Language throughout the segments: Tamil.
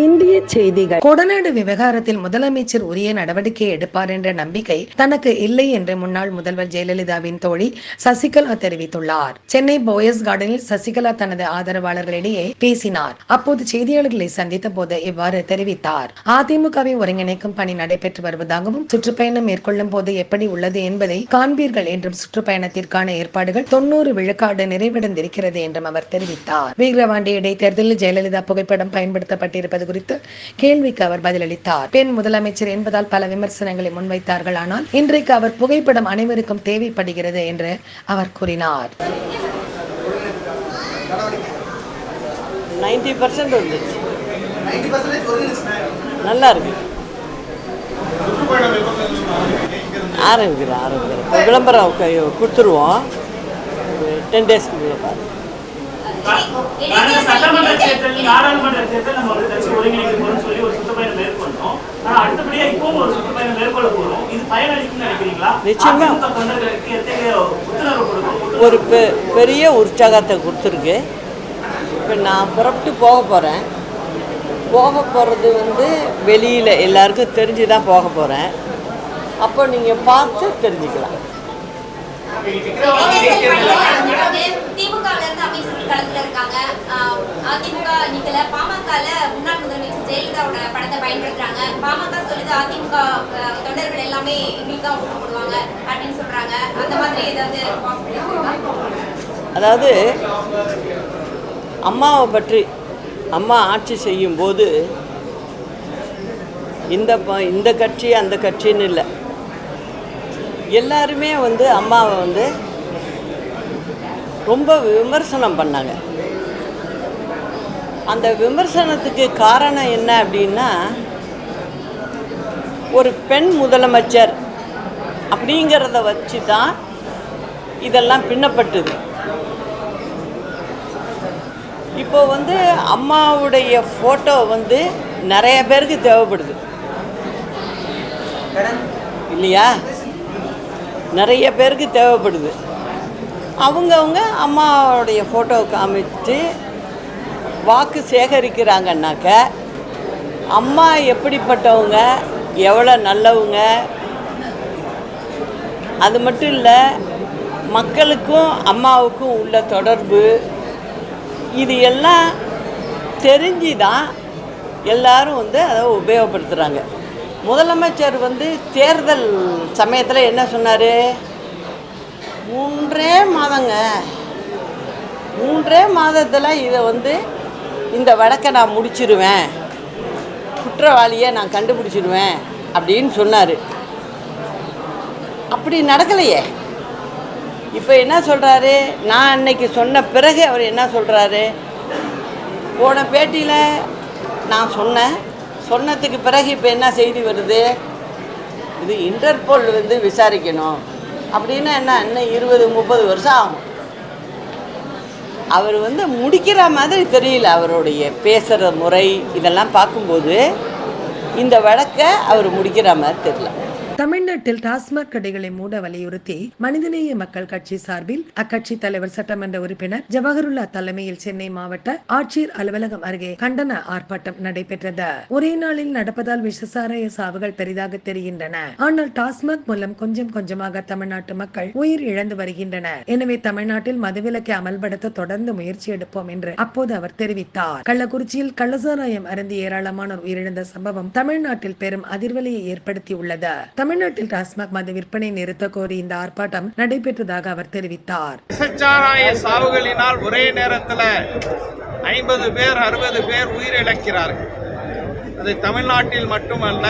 இந்திய செய்திகள். கொடநாடு விவகாரத்தில் முதலமைச்சர் உரிய நடவடிக்கை எடுப்பார் என்ற நம்பிக்கை தனக்கு இல்லை என்று முன்னாள் முதல்வர் ஜெயலலிதாவின் தோழி சசிகலா தெரிவித்துள்ளார். சென்னை போயஸ் கார்டனில் சசிகலா தனது ஆதரவாளர்களிடையே பேசினார். அப்போது செய்தியாளர்களை சந்தித்த போது இவ்வாறு தெரிவித்தார். அதிமுகவை ஒருங்கிணைக்கும் பணி நடைபெற்று வருவதாகவும் சுற்றுப்பயணம் மேற்கொள்ளும் போது எப்படி உள்ளது என்பதை காண்பீர்கள் என்றும் சுற்றுப்பயணத்திற்கான ஏற்பாடுகள் தொண்ணூறு விழுக்காடு நிறைவடைந்திருக்கிறது என்றும் அவர் தெரிவித்தார். வீரவாண்டி இடைத்தேர்தலில் ஜெயலலிதா புகைப்படம் பயன்படுத்தப்பட்டிருப்பது குறித்து கேள்விக்கு அவர் பதிலளித்தார். பெண் முதலமைச்சர் என்பதால் பல விமர்சனங்களை முன்வைத்தார்கள். ஆனால் இன்றைக்கு அவர் புகைப்படம் அனைவருக்கும் தேவைப்படுகிறது என்று அவர் கூறினார். நைன்டி பர்சன்ட் வந்துச்சு. நல்லா இருக்கு. ஆரம்பிக்கிறேன் ஆரம்பிக்கிறேன் இப்போ விளம்பரம் கொடுத்துருவோம். டென் டேஸ்க்கு பாரு கடந்த சட்டமன்ற தேர்தல் நாடாளுமன்ற தேர்தல் நம்ம ஒரு கட்சி ஒருங்கிணைக்க போறோம்னு சொல்லி ஒரு சுற்றுப்பயணம் மேற்கொண்டோம். ஆனா அடுத்தபடியா இப்பவும் ஒரு சுற்றுப்பயணம் மேற்கொள்ள போறோம். இது பயனளிக்கும் நினைக்கிறீங்களா? நிச்சயமா. தொண்டர்களுக்கு எத்தகைய உத்தரவு கொடுக்கும்? ஒரு பெ பெரிய உற்சாகத்தை கொடுத்துருக்கு. இப்போ நான் புறப்பட்டு போக போகிறேன் போக போகிறது வந்து வெளியில் எல்லாருக்கும் தெரிஞ்சு தான் போக போகிறேன் அப்போ நீங்கள் பார்த்து தெரிஞ்சுக்கலாம். திமுக இருக்காங்க. சொல்லுது அதிமுக தொண்டர்கள் எல்லாமே எங்களுக்கு தான் ஓட்டு போடுவாங்க அப்படின்னு சொல்றாங்க. அந்த மாதிரி ஏதாவது அதாவது அம்மாவை பற்றி அம்மா ஆட்சி செய்யும் போது இந்த இந்த கட்சி அந்த கட்சின்னு இல்லை. எல்லாருமே வந்து அம்மாவை வந்து ரொம்ப விமர்சனம் பண்ணாங்க. அந்த விமர்சனத்துக்கு காரணம் என்ன அப்படின்னா ஒரு பெண் முதலமைச்சர் அப்படிங்கிறத வச்சு தான் இதெல்லாம் பின்னப்பட்டது. இப்போ வந்து அம்மாவுடைய ஃபோட்டோ வந்து நிறைய பேருக்கு தேவைப்படுது. இல்லையா? நிறைய பேருக்கு தேவைப்படுது. அவங்கவுங்க அம்மாவுடைய ஃபோட்டோ காமிச்சு வாக்கு சேகரிக்கிறாங்கன்னாக்க அம்மா எப்படிப்பட்டவங்க எவ்வளோ நல்லவங்க? அது மட்டும் இல்லை மக்களுக்கும் அம்மாவுக்கும் உள்ள தொடர்பு இது எல்லாம் தெரிஞ்சு தான் எல்லாரும் வந்து அதை உபயோகப்படுத்துகிறாங்க முதலமைச்சர் வந்து தேர்தல் சமயத்தில் என்ன சொன்னார்? மூன்றே மாதங்க மூன்றே மாதத்தில் இதை வந்து இந்த வழக்கை நான் முடிச்சிருவேன். குற்றவாளியை நான் கண்டுபிடிச்சிடுவேன் அப்படின்னு சொன்னார். அப்படி நடக்கலையே. இப்போ என்ன சொல்கிறாரு நான் அன்னைக்கு சொன்ன பிறகு அவர் என்ன சொல்கிறாரு போன பேட்டியில் நான் சொன்னேன். சொன்னதுக்கு பிறகு இப்போ என்ன செய்தி வருது? இது இன்டர்போல் வந்து விசாரிக்கணும். அப்படின்னா என்ன? இன்னும் இருபது முப்பது வருஷம் ஆகும். அவர் வந்து முடிக்கிற மாதிரி தெரியல அவருடைய பேசுகிற முறை. இதெல்லாம் பார்க்கும்போது இந்த வழக்கை அவர் முடிக்கிற மாதிரி தெரியல. தமிழ்நாட்டில் டாஸ்மாக் கடைகளை மூட வலியுறுத்தி மனிதநேய மக்கள் கட்சி சார்பில் அக்கட்சி தலைவர் சட்டமன்ற உறுப்பினர் ஜவஹருல்லா தலைமையில் சென்னை மாவட்ட ஆட்சியர் அலுவலகம் அருகே கண்டன ஆர்ப்பாட்டம் நடைபெற்றது. ஒரே நாளில் நடப்பதால் விஷசாராய சாவுகள் பெரிதாக தெரிகின்றன. ஆனால் டாஸ்மாக் மூலம் கொஞ்சம் கொஞ்சமாக தமிழ்நாட்டு மக்கள் உயிர் இழந்து வருகின்றனர் எனவே தமிழ்நாட்டில் மதுவிலக்கை அமல்படுத்த தொடர்ந்து முயற்சி எடுப்போம் என்று அப்போது அவர் தெரிவித்தார். கள்ளக்குறிச்சியில் கள்ளசாராயம் அருந்தி ஏராளமானோர் உயிரிழந்த சம்பவம் தமிழ்நாட்டில் பெரும் அதிர்வலையை ஏற்படுத்தியுள்ளது. தமிழ் தமிழ்நாட்டில் டாஸ்மாக் மது விற்பனை நிறுத்த கோரி இந்த ஆர்ப்பாட்டம் நடைபெற்றதாக அவர் தெரிவித்தார். விசச்சாராய சாவுகளினால் ஒரே நேரத்தில் ஐம்பது பேர் அறுபது பேர் உயிரிழக்கிறார்கள். அது தமிழ்நாட்டில் மட்டுமல்ல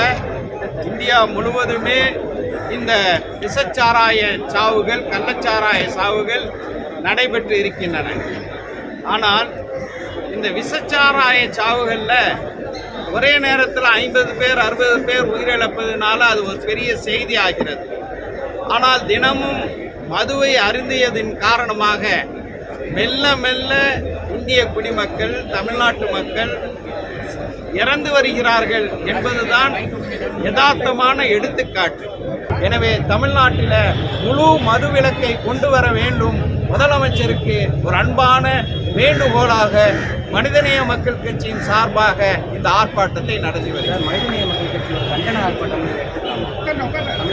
இந்தியா முழுவதுமே இந்த விசச்சாராய சாவுகள் கள்ளச்சாராய சாவுகள் நடைபெற்று இருக்கின்றன. ஆனால் இந்த விசச்சாராய சாவுகளில் ஒரே நேரத்தில் ஐம்பது பேர் அறுபது பேர் உயிரிழப்பதுனால அது ஒரு பெரிய செய்தி ஆகிறது. ஆனால் தினமும் மதுவை அருந்தியதன் காரணமாக மெல்ல மெல்ல இந்திய குடிமக்கள் தமிழ்நாட்டு மக்கள் இறந்து வருகிறார்கள் என்பதுதான் யதார்த்தமான எடுத்துக்காட்டு. எனவே தமிழ்நாட்டில் முழு மதுவிலக்கை கொண்டு வர வேண்டும். முதலமைச்சருக்கு ஒரு அன்பான வேண்டுகோளாக மனிதநேய மக்கள் கட்சியின் சார்பாக இந்த ஆர்ப்பாட்டத்தை நடத்தி வருகிறார்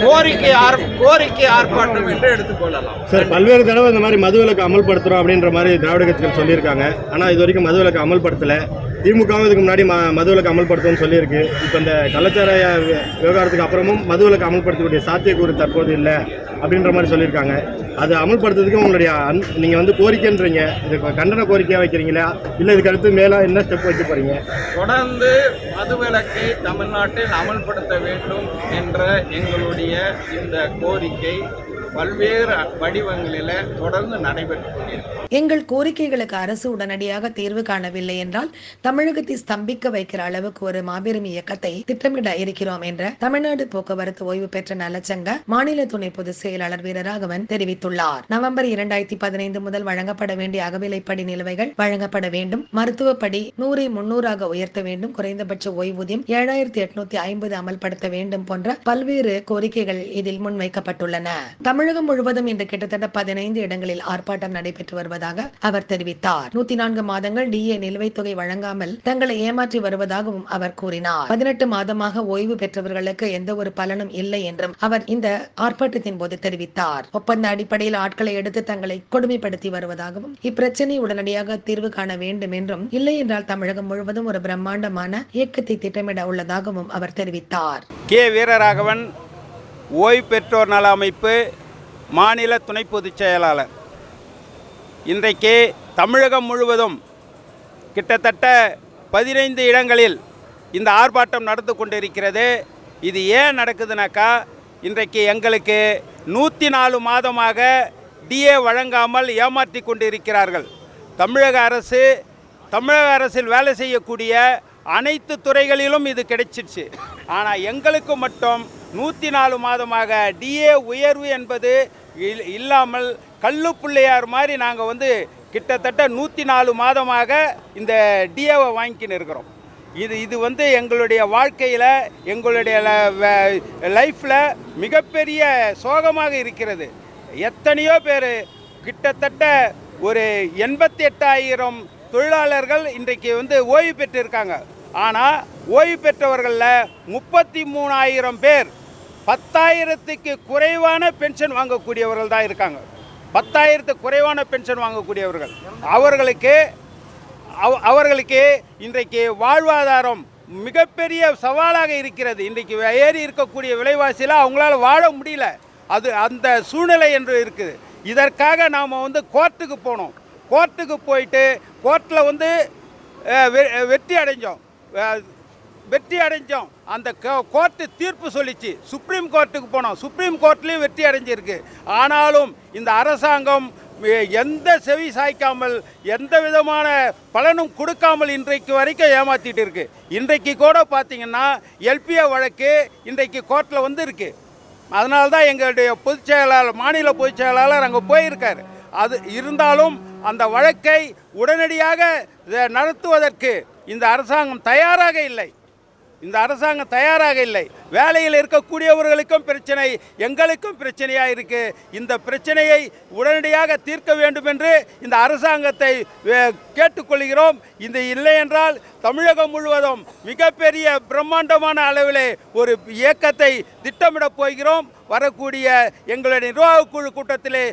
கோரிக்கை ஆர் கோரிக்கை ஆர்ப்பாட்டம் என்று எடுத்துக்கொள்ளலாம் சார் பல்வேறு தடவை இந்த மாதிரி மதுவிலக்கு அமல்படுத்துறோம் அப்படின்ற மாதிரி திராவிட கட்சிகள் சொல்லியிருக்காங்க. ஆனால் இது வரைக்கும் மதுவிலக்கு அமல்படுத்தல. திமுகவும் இதுக்கு முன்னாடி ம மதுவிலக்கு அமல்படுத்தும்னு சொல்லியிருக்கு. இப்போ இந்த கலாச்சார விவகாரத்துக்கு அப்புறமும் மதுவிலக்கு அமல்படுத்தக்கூடிய சாத்தியக்கூறு தற்போது இல்லை அப்படின்ற மாதிரி சொல்லியிருக்காங்க. அது அமல்படுத்துறதுக்கு உங்களுடைய அன் நீங்கள் வந்து கோரிக்கைன்றீங்க. இது கண்டன கோரிக்கையாக வைக்கிறீங்களா? இல்லை இதுக்கு அடுத்து மேலே என்ன ஸ்டெப் வைக்க போகிறீங்க தொடர்ந்து மதுவிலக்கை தமிழ்நாட்டில் அமல்படுத்த வேண்டும் என்ற எங்களுடைய இந்த கோரிக்கை. பல்வேறு வடிவங்களில் தொடர்ந்து நடைபெற்று கொண்டிருக்கிறது. எங்கள் கோரிக்கைகளுக்கு அரசு உடனடியாக தீர்வு காணவில்லை என்றால் தமிழகத்தை ஸ்தம்பிக்க வைக்கிற அளவுக்கு ஒரு மாபெரும் இயக்கத்தை திட்டமிட இருக்கிறோம் என்ற தமிழ்நாடு போக்குவரத்து ஓய்வு பெற்ற நலச்சங்க மாநில துணை பொதுச் செயலாளர் வீரராகவன் தெரிவித்துள்ளார். நவம்பர் இரண்டாயிரத்தி பதினைந்து முதல் வழங்கப்பட வேண்டிய அகவிலைப்படி நிலுவைகள் வழங்கப்பட வேண்டும். மருத்துவப்படி நூறை முன்னூறாக உயர்த்த வேண்டும். குறைந்தபட்ச ஓய்வூதியம் ஏழாயிரத்தி எட்நூத்தி ஐம்பது அமல்படுத்த வேண்டும் போன்ற பல்வேறு கோரிக்கைகள் இதில் முன்வைக்கப்பட்டுள்ளன. தமிழகம் முழுவதும் இன்று கிட்டத்தட்ட பதினைந்து இடங்களில் ஆர்ப்பாட்டம் நடைபெற்று வருவதாக அவர் தெரிவித்தார். நூத்தி நான்கு மாதங்கள் டிஏ நிலுவைத் தொகை வழங்காமல் தங்களை ஏமாற்றி வருவதாகவும் அவர் கூறினார். பதினெட்டு மாதமாக ஓய்வு பெற்றவர்களுக்கு எந்த ஒரு பலனும் இல்லை என்றும் அவர் இந்த ஆர்ப்பாட்டத்தின் போது தெரிவித்தார். ஒப்பந்த அடிப்படையில் ஆட்களை எடுத்து தங்களை கொடுமைப்படுத்தி வருவதாகவும் இப்பிரச்சனை உடனடியாக தீர்வு காண வேண்டும் என்றும் இல்லை என்றால் தமிழகம் முழுவதும் ஒரு பிரம்மாண்டமான இயக்கத்தை திட்டமிட உள்ளதாகவும் அவர் தெரிவித்தார். கே. வீரராகவன் ஓய்வு பெற்றோர் நல அமைப்பு மாநில துணை பொதுச் செயலாளர். இன்றைக்கு தமிழகம் முழுவதும் கிட்டத்தட்ட பதினைந்து இடங்களில் இந்த ஆர்ப்பாட்டம் நடந்து கொண்டிருக்கிறது. இது ஏன் நடக்குதுனாக்கா இன்றைக்கு எங்களுக்கு நூற்றி நாலு மாதமாக டிஏ வழங்காமல் ஏமாற்றி கொண்டிருக்கிறார்கள். தமிழக அரசு தமிழக அரசில் வேலை செய்யக்கூடிய அனைத்து துறைகளிலும் இது கிடைச்சிடுச்சு. ஆனால் எங்களுக்கு மட்டும் நூற்றி நாலு மாதமாக டிஏ உயர்வு என்பது இல்- இல்லாமல் கல்லு பிள்ளையார் மாதிரி நாங்கள் வந்து கிட்டத்தட்ட நூற்றி நாலு மாதமாக இந்த டிஏவை வாங்கிக்கின்னு இருக்கிறோம். இது இது வந்து எங்களுடைய வாழ்க்கையில் எங்களுடைய லைஃப்பில் மிகப்பெரிய சோகமாக இருக்கிறது. எத்தனையோ பேர் கிட்டத்தட்ட ஒரு எண்பத்தி எட்டாயிரம் தொழிலாளர்கள் இன்றைக்கு வந்து ஓய்வு பெற்றிருக்காங்க. ஆனால் ஓய்வு பெற்றவர்களில் முப்பத்தி மூணாயிரம் பேர் பத்தாயிரத்துக்கு குறைவான பென்ஷன் வாங்கக்கூடியவர்கள் தான் இருக்காங்க. பத்தாயிரத்துக்கு குறைவான பென்ஷன் வாங்கக்கூடியவர்கள். அவர்களுக்கு அவ- அவர்களுக்கு இன்றைக்கு வாழ்வாதாரம் மிகப்பெரிய சவாலாக இருக்கிறது. இன்றைக்கு ஏறி இருக்கக்கூடிய விலைவாசியில் அவங்களால வாழ முடியல. அது அந்த சூழ்நிலை என்று இருக்குது. இதற்காக நாம் வந்து கோர்ட்டுக்கு போனோம். கோர்ட்டுக்கு போயிட்டு கோர்ட்டில் வந்து வெ- வெற்றி அடைஞ்சோம். வெற்றி அடைஞ்சோம். அந்த கோ- கோர்ட்டு தீர்ப்பு சொல்லிச்சு. சுப்ரீம் கோர்ட்டுக்கு போனோம். சுப்ரீம் கோர்ட்லேயும் வெற்றி அடைஞ்சிருக்கு. ஆனாலும் இந்த அரசாங்கம் எந்த செவி சாய்க்காமல் எந்த விதமான பலனும் கொடுக்காமல் இன்றைக்கு வரைக்கும் ஏமாற்றிட்டு இருக்கு. இன்றைக்கு கூட பார்த்தீங்கன்னா எல்பிஏ வழக்கு இன்றைக்கு கோர்ட்டில் வந்து இருக்கு அதனால தான் எங்களுடைய பொதுச் செயலாளர் மாநில பொதுச் செயலாளர் அங்கே போயிருக்கார். அது இருந்தாலும் அந்த வழக்கை உடனடியாக நடத்துவதற்கு இந்த அரசாங்கம் தயாராக இல்லை. இந்த அரசாங்கம் தயாராக இல்லை. வேலையில் இருக்கக்கூடியவர்களுக்கும் பிரச்சனை எங்களுக்கும் பிரச்சனையாக இருக்கு. இந்த பிரச்சனையை உடனடியாக தீர்க்க வேண்டும் என்று இந்த அரசாங்கத்தை கேட்டுக்கொள்கிறோம். இந்த இல்லை என்றால் தமிழகம் முழுவதும் மிகப்பெரிய பிரம்மாண்டமான அளவிலே ஒரு இயக்கத்தை திட்டமிடப் போகிறோம். வரக்கூடிய எங்களுடைய நிர்வாக குழு கூட்டத்திலே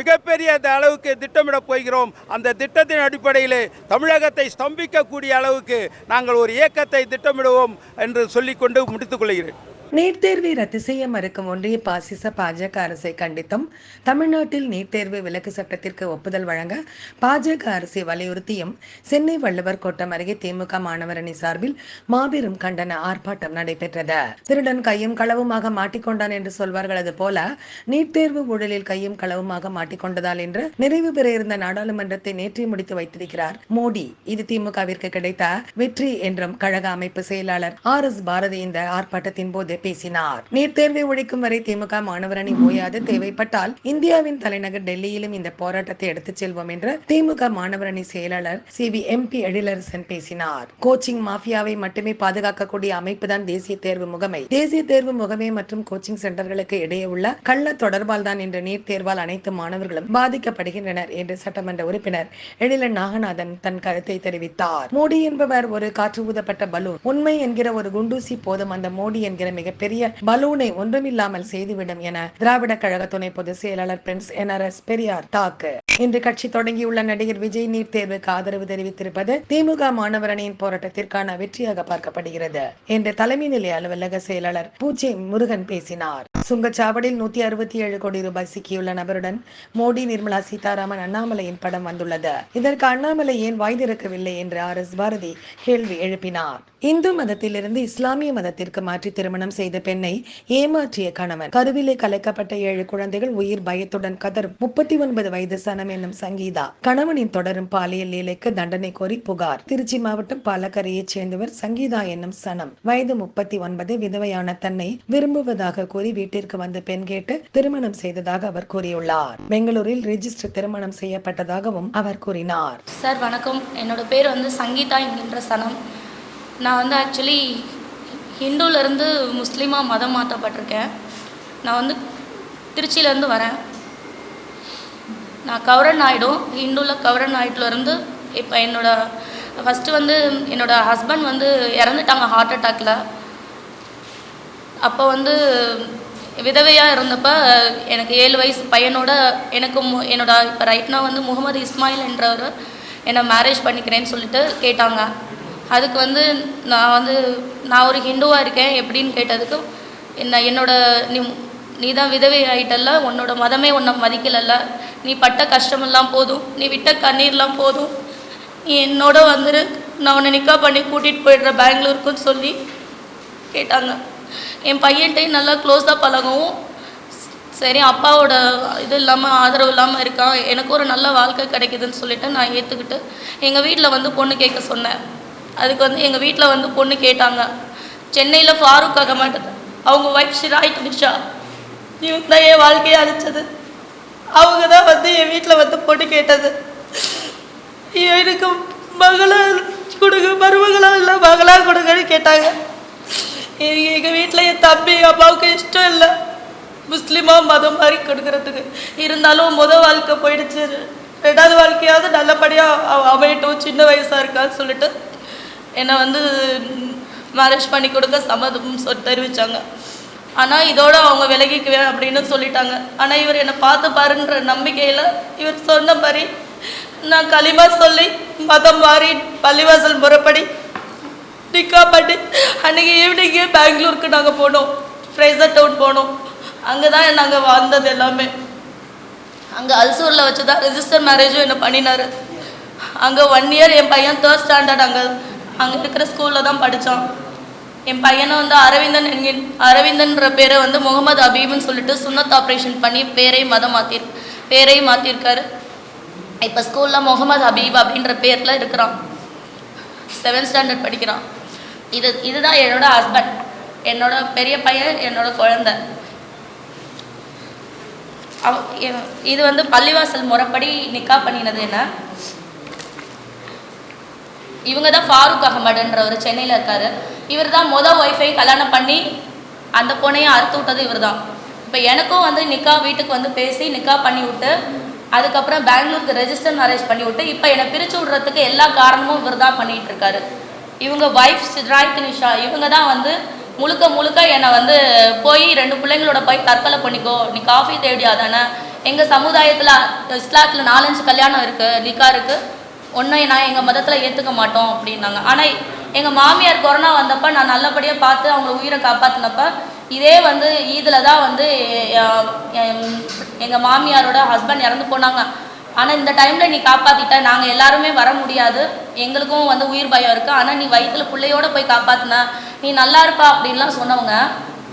மிகப்பெரிய அந்த அளவுக்கு திட்டமிடப் போகிறோம். அந்த திட்டத்தின் அடிப்படையில் தமிழகத்தை ஸ்தம்பிக்கக்கூடிய அளவுக்கு நாங்கள் ஒரு இயக்கத்தை திட்டமிடுவோம் என்று சொல்லிக்கொண்டு முடித்துக் கொள்கிறேன். நீட் தேர்வை ரத்து செய்ய மறுக்கும் ஒன்றிய பாசிச பாஜக அரசை கண்டித்தும் தமிழ்நாட்டில் நீட் தேர்வு விலக்கு சட்டத்திற்கு ஒப்புதல் வழங்க பாஜக அரசை வலியுறுத்தியும் சென்னை வள்ளுவர் கோட்டம் அருகே திமுக மாணவர் அணி சார்பில் மாபெரும் கண்டன ஆர்ப்பாட்டம் நடைபெற்றது. திருடன் கையும் களவுமாக மாட்டிக்கொண்டான் என்று சொல்வார்கள் அது போல நீட் தேர்வு ஊழலில் கையும் களவுமாக மாட்டிக்கொண்டதால் என்று நிறைவு பெற இருந்த நாடாளுமன்றத்தை நேற்றே முடித்து வைத்திருக்கிறார். மோடி இது திமுகவிற்கு கிடைத்த வெற்றி என்றும் கழக அமைப்பு செயலாளர் ஆர் எஸ் பாரதி இந்த ஆர்ப்பாட்டத்தின் போது பேசினார். நீட் தேர்வை ஒழிக்கும் வரை திமுக மாணவர் அணி ஓயாது தேவைப்பட்டால் இந்தியாவின் தலைநகர் டெல்லியிலும் இந்த போராட்டத்தை எடுத்துச் செல்வோம் என்று திமுக மாணவர் அணி செயலாளர் C V M P Ezhilarasan பேசினார். கோச்சிங் மாஃபியாவை மட்டுமே பாதுகாக்கக்கூடிய அமைப்பு தான் தேசிய தேர்வு முகமை. தேசிய தேர்வு முகமை மற்றும் கோச்சிங் சென்டர்களுக்கு இடையே உள்ள கள்ள தொடர்பால் தான் இன்று நீட் தேர்வால் அனைத்து மாணவர்களும் பாதிக்கப்படுகின்றனர் என்று சட்டமன்ற உறுப்பினர் எழிலன் நாகநாதன் தன் கருத்தை தெரிவித்தார். மோடி என்பவர் ஒரு காற்று ஊதப்பட்ட பலூன். உண்மை என்கிற ஒரு குண்டூசி போதும் அந்த மோடி என்கிற மிக மிகப்பெரிய பலூனை ஒன்றுமில்லாமல் செய்துவிடும் என திராவிட கழக துணை பொதுச் செயலாளர் prince N R S Periyar தாக்கு. இன்று கட்சி தொடங்கியுள்ள நடிகர் விஜய் நீட் தேர்வுக்கு ஆதரவு தெரிவித்திருப்பது திமுக மாணவர் அணியின் போராட்டத்திற்கான வெற்றியாக பார்க்கப்படுகிறது. என்று தலைமை நிலைய அலுவலக செயலாளர் பூஜை முருகன் பேசினார். சுங்கச்சாவடியில் நூத்தி அறுபத்தி ஏழு கோடி ரூபாய் சிக்கியுள்ள நபருடன் மோடி நிர்மலா சீதாராமன் அண்ணாமலையின் படம் வந்துள்ளது. இதற்கு அண்ணாமலை ஏன் வாய் திறக்கவில்லை என்று ஆர் எஸ் பாரதி கேள்வி எழுப்பினார். இந்து மதத்திலிருந்து இஸ்லாமிய மதத்திற்கு மாற்றி திருமணம் செய்த பெண்ணை ஏமாற்றிய கணவன். கருவிலே கலைக்கப்பட்ட ஏழு குழந்தைகள் உயிர் பயத்துடன் கதர் முப்பத்தி ஒன்பது வயது சனம் என்னும் சங்கீதா. கணவனின் தொடரும் பாலியல் லீலைக்கு தண்டனை கோரி புகார். திருச்சி மாவட்டம் பாலக்கரையைச் சேர்ந்தவர் சங்கீதா என்னும் சனம். வயது முப்பத்தி ஒன்பது. விதவையான தன்னை விரும்புவதாக கூறி வீட்டிற்கு வந்து பெண் கேட்டு திருமணம் செய்ததாக அவர் கூறியுள்ளார். பெங்களூரில் ரிஜிஸ்டர் திருமணம் செய்யப்பட்டதாகவும் அவர் கூறினார். சார் வணக்கம். என்னோட பேர் வந்து சங்கீதா என்கின்ற சனம். நான் வந்து ஆக்சுவலி ஹிந்துலேருந்து முஸ்லீமாக மதம் மாற்றப்பட்டிருக்கேன். நான் வந்து திருச்சியிலேருந்து வரேன். நான் கவரன் ஆகிடும் ஹிந்துவில் கவரன் ஆயிட்டுலேருந்து இப்போ என்னோடய ஃபஸ்ட்டு வந்து என்னோட ஹஸ்பண்ட் வந்து இறந்துட்டாங்க ஹார்ட் அட்டாக்கில் அப்போ வந்து விதவையாக இருந்தப்போ எனக்கு ஏழு வயசு பையனோட எனக்கு மு என்னோட இப்போ ரைட்னா வந்து முகமது இஸ்மாயில் என்றவர் என்னை மேரேஜ் பண்ணிக்கிறேன்னு சொல்லிட்டு கேட்டாங்க. அதுக்கு வந்து நான் வந்து நான் ஒரு ஹிந்துவாக இருக்கேன் எப்படின்னு கேட்டதுக்கு என்ன என்னோட நீ நீ தான் விதவை ஆயிட்டல்ல உன்னோட மதமே உன்னை மதிக்கலல்ல. நீ பட்ட கஷ்டமெல்லாம் போதும் நீ விட்ட கண்ணீர்லாம் போதும். நீ என்னோட வந்துரு நான் உன்னை நிக்கா பண்ணி கூட்டிகிட்டு போயிடுற பெங்களூருக்குன்னு சொல்லி கேட்டாங்க. என் பையன்ட்டையும் நல்லா க்ளோஸாக பழகவும். சரி அப்பாவோட இது இல்லாமல் ஆதரவு இல்லாமல் இருக்கான். எனக்கு ஒரு நல்ல வாழ்க்கை கிடைக்குதுன்னு சொல்லிட்டு நான் ஏற்றுக்கிட்டு எங்கள் வீட்டில் வந்து பொண்ணு கேட்க சொன்னேன். அதுக்கு வந்து எங்கள் வீட்டில் வந்து பொண்ணு கேட்டாங்க. சென்னையில் ஃபாரூக் அகமட் அவங்க ஒய்ஃப் ஷிராய் நிஷா இவங்க தான் என் வாழ்க்கையை அழிச்சது. அவங்க தான் வந்து என் வீட்டில் வந்து பொண்ணு கேட்டது. எனக்கு மகளா கொடுங்க மருமகளா இல்லை மகளாக கொடுங்கன்னு கேட்டாங்க. எங்கள் வீட்டில் என் தம்பி அப்பாவுக்கு இஷ்டம் இல்லை. முஸ்லீமாக மதம் மாதிரி கொடுக்கறதுக்கு. இருந்தாலும் முத வாழ்க்கை போயிடுச்சு. ரெண்டாவது வாழ்க்கையாவது நல்லபடியாக அமையட்டும் சின்ன வயசாக இருக்கான்னு சொல்லிட்டு என்னை வந்து மேரேஜ் பண்ணி கொடுக்க சம்மதம் சொல் தெரிவித்தாங்க ஆனால் இதோட அவங்க விலகிக்குவேன் அப்படின்னு சொல்லிட்டாங்க. ஆனால் இவர் என்னை பார்த்து பாருன்ற நம்பிக்கையில் இவர் சொன்ன மாதிரி நான் களிமா சொல்லி மதம் மாறி பள்ளிவாசல் முறைப்படி நிக்கா பண்ணி அன்றைக்கி ஈவினிங்கே பெங்களூருக்கு நாங்கள் போனோம். ஃப்ரேசர் டவுன் போனோம். அங்கே தான் நாங்கள் வாழ்ந்தது எல்லாமே. அங்கே அல்சூரில் வச்சு தான் ரெஜிஸ்டர் மேரேஜும் என்னை பண்ணினார். அங்கே ஒன் இயர் என் பையன் தேர்ட் ஸ்டாண்டர்ட் அங்கே அங்கே இருக்கிற ஸ்கூலில் தான் படித்தான் என் பையனை வந்து அரவிந்தன் என்கிற அரவிந்தன்ற பேரை வந்து முகமது அபீப்னு சொல்லிட்டு சுன்னத் ஆப்ரேஷன் பண்ணி பேரை மதம் மாற்றி பேரை மாற்றிருக்காரு இப்போ ஸ்கூலில் முகமது ஹபீப் அப்படின்ற பேரில் இருக்கிறான். செவன்த் ஸ்டாண்டர்ட் படிக்கிறான். இது இதுதான் என்னோட ஹஸ்பண்ட் என்னோட பெரிய பையன் என்னோட குழந்தை. அவ இது வந்து பள்ளிவாசல் முறைப்படி நிக்கா பண்ணினது என்ன? இவங்க தான் ஃபாரூக் அகமதுன்றவர் சென்னையில் இருக்கார். இவர் தான் மொதல் ஒய்ஃபை கல்யாணம் பண்ணி அந்த பொண்ணையும் அறுத்து விட்டது இவர் தான் இப்போ எனக்கும் வந்து நிக்கா வீட்டுக்கு வந்து பேசி நிக்கா பண்ணி விட்டு அதுக்கப்புறம் பெங்களூருக்கு ரெஜிஸ்டர் மேரேஜ் பண்ணி விட்டு இப்போ என்னை பிரித்து விடுறதுக்கு எல்லா காரணமும் இவர் தான் பண்ணிகிட்டு இருக்காரு. இவங்க ஒய்ஃப் சித்ராய்த் நிஷா இவங்க தான் வந்து முழுக்க முழுக்க என்னை வந்து போய் ரெண்டு பிள்ளைங்களோட போய் தற்கொலை பண்ணிக்கோ நீ காஃபி தேடியாதானே? எங்கள் சமுதாயத்தில் இஸ்லாத்தில் நாலஞ்சு கல்யாணம் இருக்குது நிக்கா இருக்குது ஒன்றும் நான் எங்கள் மதத்தில் ஏற்றுக்க மாட்டோம் அப்படின்னாங்க. ஆனால் எங்கள் மாமியார் கொரோனா வந்தப்போ நான் நல்லபடியாக பார்த்து அவங்க உயிரை காப்பாற்றினப்ப இதே வந்து இதில் தான் வந்து எங்கள் மாமியாரோட ஹஸ்பண்ட் இறந்து போனாங்க. ஆனால் இந்த டைமில் நீ காப்பாற்றிட்ட நாங்கள் எல்லாருமே வர முடியாது. எங்களுக்கும் வந்து உயிர் பயம் இருக்குது ஆனால் நீ வயிற்றுல பிள்ளையோடு போய் காப்பாற்றின நீ நல்லா இருப்பா அப்படின்லாம் சொன்னவங்க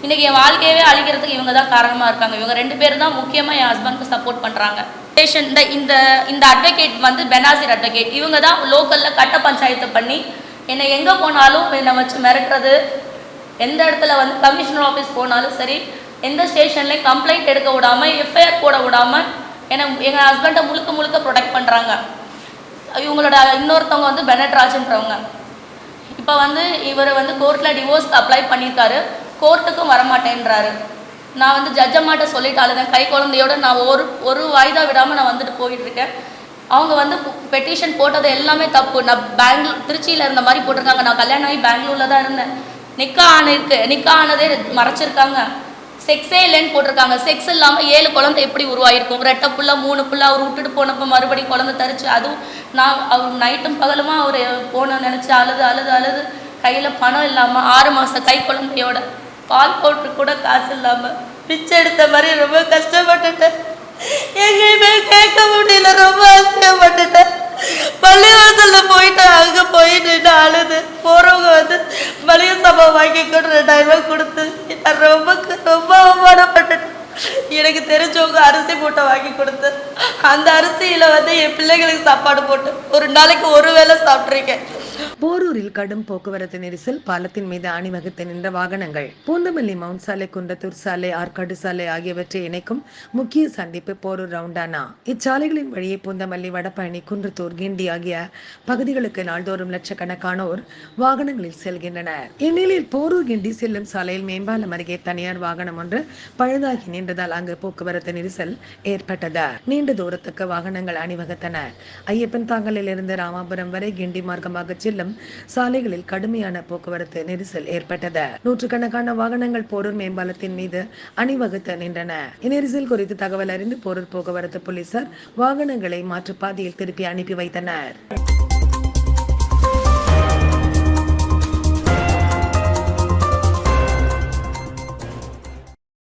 இன்றைக்கி என் வாழ்க்கையவே அழிக்கிறதுக்கு இவங்க தான் காரணமாக இருக்காங்க. இவங்க ரெண்டு பேர் தான் முக்கியமாக என் ஹஸ்பண்ட்க்கு சப்போர்ட் பண்ணுறாங்க ஸ்டேஷன் இந்த இந்த இந்த அட்வொகேட் வந்து பெனாசிர் அட்வொகேட் இவங்க தான் லோக்கலில் கட்ட பஞ்சாயத்து பண்ணி என்னை எங்கே போனாலும் என்னை வச்சு மிரட்டுறது. எந்த இடத்துல வந்து கமிஷனர் ஆஃபீஸ் போனாலும் சரி எந்த ஸ்டேஷன்லேயும் கம்ப்ளைண்ட் எடுக்க விடாமல் எஃப்ஐஆர் போட விடாமல் என்னை எங்கள் ஹஸ்பண்டை முழுக்க முழுக்க ப்ரொடெக்ட் பண்ணுறாங்க இவங்களோட இன்னொருத்தவங்க வந்து பெனட்ராஜ்ன்றவங்க இப்போ வந்து இவர் வந்து கோர்ட்டில் டிவோர்ஸ்க்கு அப்ளை பண்ணியிருக்காரு. கோர்ட்டுக்கும் வரமாட்டேன்றாரு. நான் வந்து ஜட்ஜம்மாட்ட சொல்லிட்டு அழுதேன். கை குழந்தையோட நான் ஒரு ஒரு வாய்தா விடாமல் நான் வந்துட்டு போயிட்டு இருக்கேன். அவங்க வந்து பெட்டிஷன் போட்டது எல்லாமே தப்பு. நான் பெங்களூர் திருச்சியில் இருந்த மாதிரி போட்டிருக்காங்க. நான் கல்யாணம் ஆகி பெங்களூரில் தான் இருந்தேன். நிக்கா ஆனிருக்கு நிக்கா ஆனதே மறைச்சிருக்காங்க. செக்ஸே இல்லைன்னு போட்டிருக்காங்க. செக்ஸ் இல்லாமல் ஏழு குழந்தை எப்படி உருவாயிருக்கும்? ரெட்டை புள்ள மூணு புள்ள அவர் விட்டுட்டு போனப்போ மறுபடியும் குழந்தை தரிச்சு அதுவும் நான் அவர் நைட்டும் பகலுமா அவர் போன நினச்சி அழுது அழுது அழுது கையில் பணம் இல்லாமல் ஆறு மாதம் கை குழந்தையோட பால் போட்டு கூட காசு இல்லாமல் பிச்சை எடுத்த மாதிரி ரொம்ப கஷ்டப்பட்டுட்டேன் எங்கேயுமே கேட்க முடியல ரொம்ப அவசியப்பட்டுட்டேன் பள்ளிவாசல்ல போயிட்டு அங்க போயிட்டு நின்று அழுது. போறவங்க வந்து மளிகை சாமான் வாங்கி கூட ரெண்டாயிரம் ரூபாய் கொடுத்து நான் ரொம்ப ரொம்ப அவமானப்பட்டுட்டேன் எனக்கு தெரிஞ்சவங்க அரிசி மூட்டை வாங்கி கொடுத்து அந்த அரிசியில வந்து என் பிள்ளைங்களுக்கு சாப்பாடு போட்டு ஒரு நாளைக்கு ஒரு வேளை சாப்பிட்ருக்கேன் போரூரில் கடும் போக்குவரத்து நெரிசல் பாலத்தின் மீது அணிவகுத்து நின்ற வாகனங்கள். பூந்தமல்லி மவுண்ட் சாலை குன்றத்தூர் சாலை ஆற்காடு சாலை ஆகியவற்றை இணைக்கும் முக்கிய சந்திப்பு போரூர் ரவுண்டானா. இச்சாலைகளின் வழியே பூந்தமல்லி வடபழனி குன்றத்தூர் கிண்டி ஆகிய பகுதிகளுக்கு நாள்தோறும் லட்சக்கணக்கானோர் வாகனங்களில் செல்கின்றனர். இந்நிலையில் போரூர் கிண்டி செல்லும் சாலையில் மேம்பாலம் அருகே தனியார் வாகனம் ஒன்று பழுதாகி நின்றதால் அங்கு போக்குவரத்து நெரிசல் ஏற்பட்டது. நீண்ட தூரத்துக்கு வாகனங்கள் அணிவகுத்தன ஐயப்பன் தாங்கலில் இருந்து ராமாபுரம் வரை கிண்டி மார்க்கமாக செல்லும் சாலைகளில் கடுமையான போக்குவரத்து நெரிசல் ஏற்பட்டது. நூற்றுக்கணக்கான வாகனங்கள் போரூர் மேம்பாலத்தின் மீது அணிவகுத்து நின்றன. இந்நெரிசல் குறித்து தகவல் அறிந்து போரூர் போக்குவரத்து போலீசார் வாகனங்களை மாற்றுப்பாதையில் திருப்பி அனுப்பி வைத்தனர்.